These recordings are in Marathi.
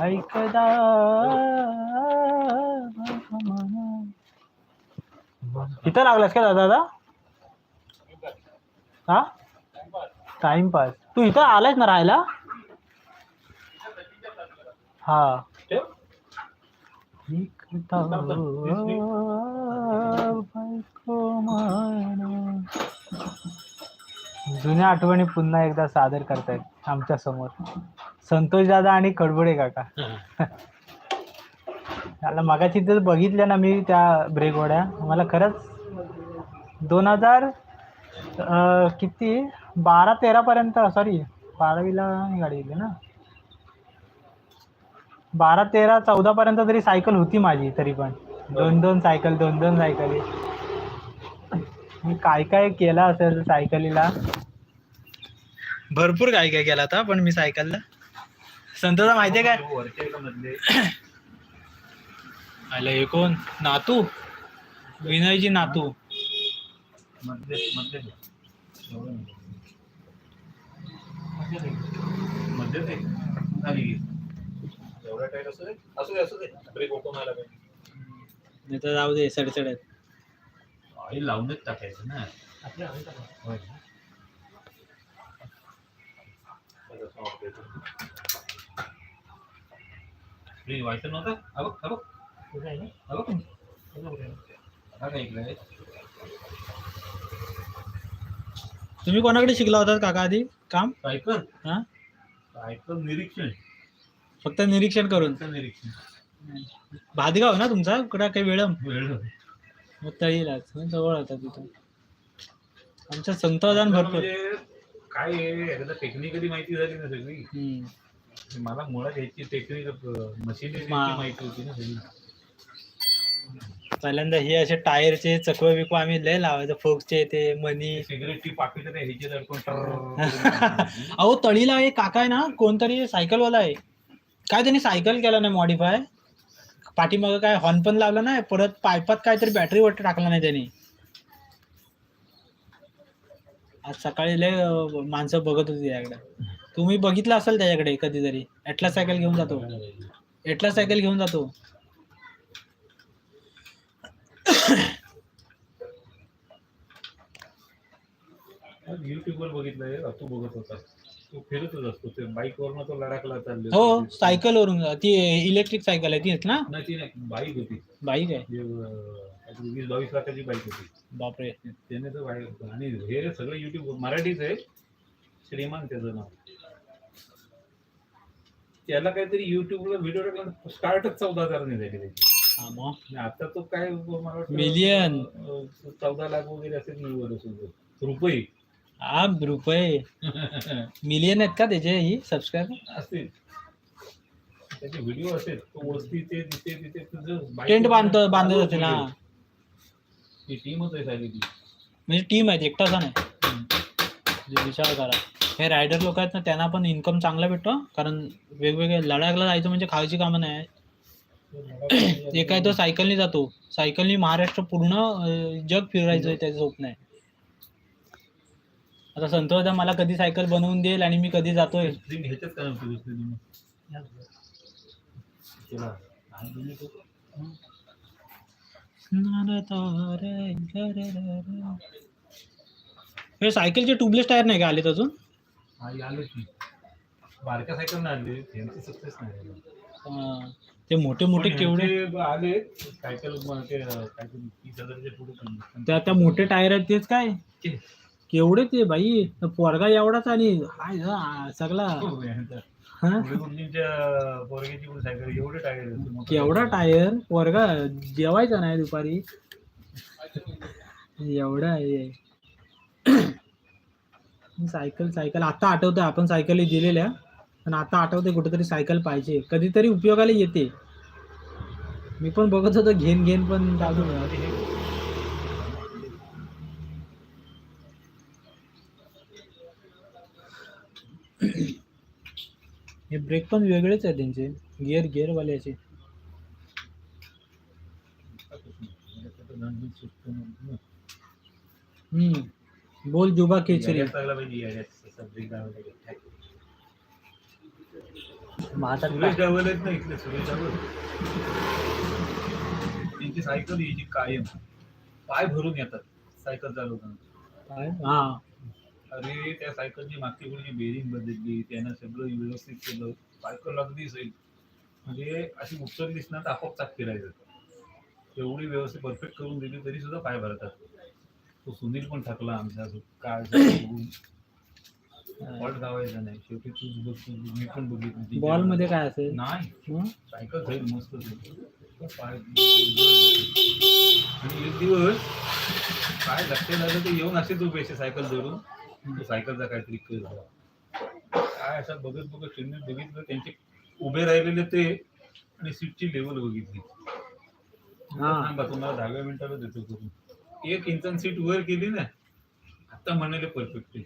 ऐकदा. इथं लागलास का दादा? दादा हा टाइमपास तू इथं आलायस ना राहायला? हा. ऐकता बायको मा जुन्या आठवणी पुन्हा एकदा सादर करतायत आमच्यासमोर. संतोष दादा आणि कडबडे काका. त्याला मगाची तर बघितल्या ना मी त्या ब्रेक वड्या मला खरंच दोन हजार किती? बारा तेरा पर्यंत सॉरी बारावीला गाडी गेली ना. बारा तेरा चौदा पर्यंत तरी सायकल होती माझी तरी पण. दोन दोन सायकल दोन दोन सायकली. मी काय काय केलं असेल सायकलीला? भरपूर काय काय केला होता पण मी सायकलला. संतोषा माहितीये काय? आलं हे कोण? नातू? विनयजी नातू. नाही तर जाऊ दे सडसडत लावूनच टाकायचं ना व्हायचं नव्हतं अबक अबक अबक काय इकडे तुम्ही कोणाकडे शिकला होतात काका आधी? काम? सायकल हा? सायकल निरीक्षण. फक्त निरीक्षण करून. निरीक्षण. भादगाव ना तुमचा? कुठं काही वेळ वेळ. मग तळीलाच मग जवळ होता तिथून. आमच्या संतोषान भरपूर. म्हणजे काय आहे एकदा टेक्निकली माहिती झाली ना सगळी? हम्म. मला मुळात याची टेक्निक मशीन मा- माहिती होती ना सगळी. पहिल्यांदा हे असे टायरचे चकवे बिकवे आम्ही लय लावायचो फोक्सचे ते मनी. सिगरेटची पाकिट आहे ह्याची अडकून टर्र. अहो तळीला एक काका आहे ना कोणतरी सायकलवाला आहे. काय त्यांनी सायकल केला नाही मॉडीफाय पाठीमागं काय हॉर्न पण लावला नाही परत पायपात काहीतरी बॅटरी वाटत टाकला नाही त्यांनी. आज सकाळी लय माणसं बघत होती त्याकडे. तुम्ही बघितलं असेल त्याच्याकडे कधीतरी. एटला सायकल घेऊन जातो. एटला सायकल घेऊन जातो. युट्यूब वर बघितलंय तू बघत होता. तो फिरतच असतो ते बाईक वरनं तो लडाखला चालले हो सायकल वरून ती इलेक्ट्रिक सायकल आहे तीच ना? नाही ती नाही बाईक होती. बाईक आहे. वीस बावीस लाखाची बाईक होती. बापरे. त्याने तर बाईक आणि हे सगळं युट्यूब मराठीच आहे. श्रीमान त्याचं नाव. त्याला काहीतरी युट्यूबला व्हिडिओ टाकला स्टार्टच चौदा हजारने झाली त्याची. हा आता तो काय मला. अं, चौदा लाख वगैरे असेल. रुपये. हा रुपये मिलियन आहेत का त्याचे ही सबस्क्राईबर असतील त्याचे व्हिडिओ असेल तो वस्ती ते तिथे तिथे तुझं टेंट बांधतो बांधत चालू असेल हा video. ती टीमच आहे ती. म्हणजे टीम आहे एकटाचा नाही म्हणजे विचार करा. हे रायडर लोक आहेत ना त्यांना पण इन्कम चांगला भेटतो. कारण वेगवेगळे लडाखला जायचं म्हणजे खायची कामं नाही. एक काय तो सायकलनी जातो. सायकलनी महाराष्ट्र पूर्ण जग फिरायचं त्याचं स्वप्न आहे. आता संतोष मला कधी सायकल बनवून देईल आणि मी कधी जातोय? ह्याच्यात काय दुसरी तो- हे सायकलचे ट्यूबलेस टायर नाही का आलेत अजून? आली की. बारक्या सायकल आणली त्यांची सक्सेस नाही झाली. हा. ते मोठे मोठे पण केवढे? ह्यांचे आले सायकल ते तीस हजारच्या पुढे पण. त्या त्या मोठे टायर आहेत तेच काय? केवढे ते बाई? पोरगा एवढाच आणि हाय हा, सगळा. हो. हा? पण सायकल एवढे. मोठं. केवढा टायर? पोरगा जेवायचा नाही दुपारी. एवढा आहे. Cycle cycle. आता आठवतंय आपण सायकली दिलेल्या. पण आता आठवते कुठेतरी सायकल पाहिजे. कधीतरी उपयोगाला येते. मी पण बघत होतो घेन घेन पण दे. हे ब्रेक पण वेगळेच आहे त्यांचे. गिअर गिअरवाल्याचे हम्म. बोल जुबा केचरी आहेत ना इथले सुरेश त्यांची सायकल यायची कायम. पाय भरून येतात सायकल चालवताना. काय? हा. अरे त्या सायकलची मागची पुढची बेरिंग बदलली त्यानं सगळं व्यवस्थित केलं सायकल अगदी सैल. म्हणजे अशी उचललीस ना तर आपोआप चाक फिरायचं एवढी व्यवस्थित परफेक्ट करून दिली तरी सुद्धा पाय भरतात. तो सुनील पण थकला आमच्या काय बॉल धावायचा नाही. शेवटी तूच बघ तू- मी पण बघितली. बॉलमध्ये काय असेल? नाही? सायकल जाईल मस्त आणि एक दिवस काय लक्षात झालं ते येऊन असेच उभे असे सायकल धरून. तो सायकलचा काहीतरी केस झाला. काय असं बघत बघत त्यांनी बघितलं त्यांचे उभे राहिलेले ते आणि सीटची लेवल बघितली. हा. सांगा तुम्हाला दहाव्या मिनिटाला देतो करून. एक इंचान सीट वर केली ना आता म्हणाले परफेक्ट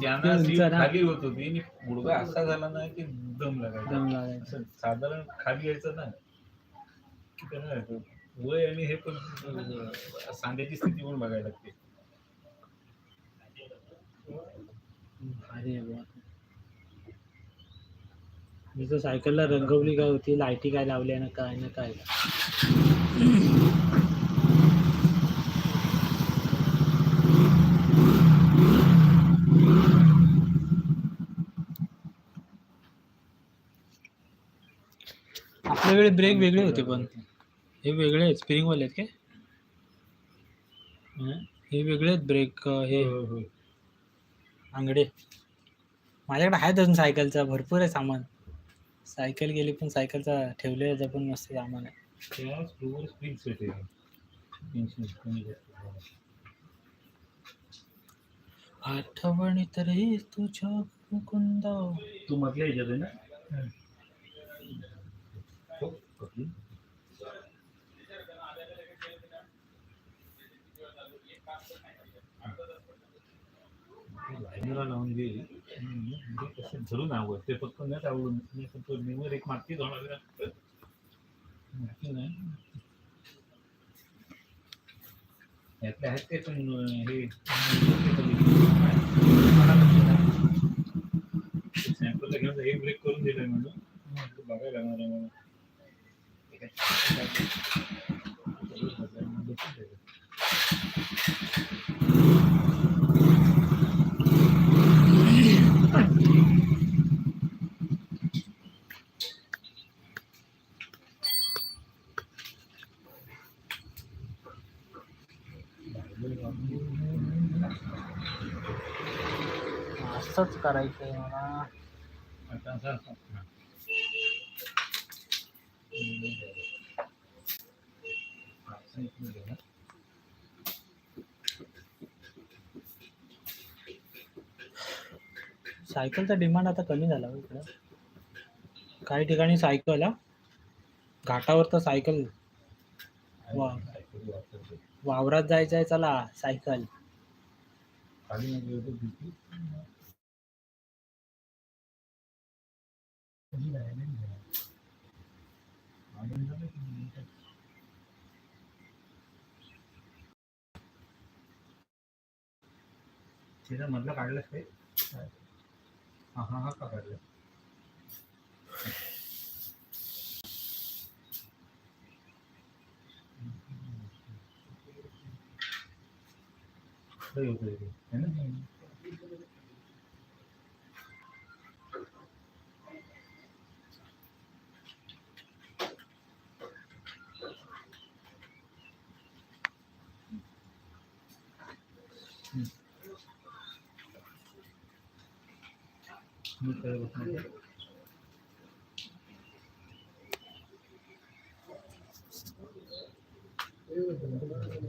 त्यांना सीट. खाली होत होती आणि मुलगा असा झाला ना की दम लागायचा. साधारण खाली यायचं ना की त्याला वय आणि हे पण सांध्याची स्थिती पण बघायला लागते. भारी आहे बुवा. मी तर सायकलला रंगवली काय होती लाईटी काय लावल्या ना काय ना काय आपल्या वेळी ब्रेक वेगळे होते पण हे वेगळे आहेत स्प्रिंग वाले आहेत काय हं? हे वेगळे आहेत ब्रेक हे हो, हो. आंगडे माझ्याकडे आहे अजून सायकलचा भरपूर आहे सामान. सायकल गेली पण सायकलचा ठेवलेला पण मस्त सामान आहे. आठवणी तरी तुझ्या मुकुंद. तू ह्याच्यात आहे ना? लावून कसं धरून आवड ते फक्त नाही आवडून नाही फक्त तो निवर एक माती होणार माती नाही. यातले आहेत ते पण हे सॅम्पलला घेऊन हे ब्रेक करून दिलं म्हणून. बघायला लागणार आहे मला असंच करायचं आहे मला सायकलचा डिमांड आता कमी झाला हो इकडं. काही ठिकाणी सायकल हा. घाटावर तर सायकल वा. वावरात जायचं आहे चला सायकल. तिचा मधलं काढलंच ते हा हा हा का काढलं लय होतंय ते,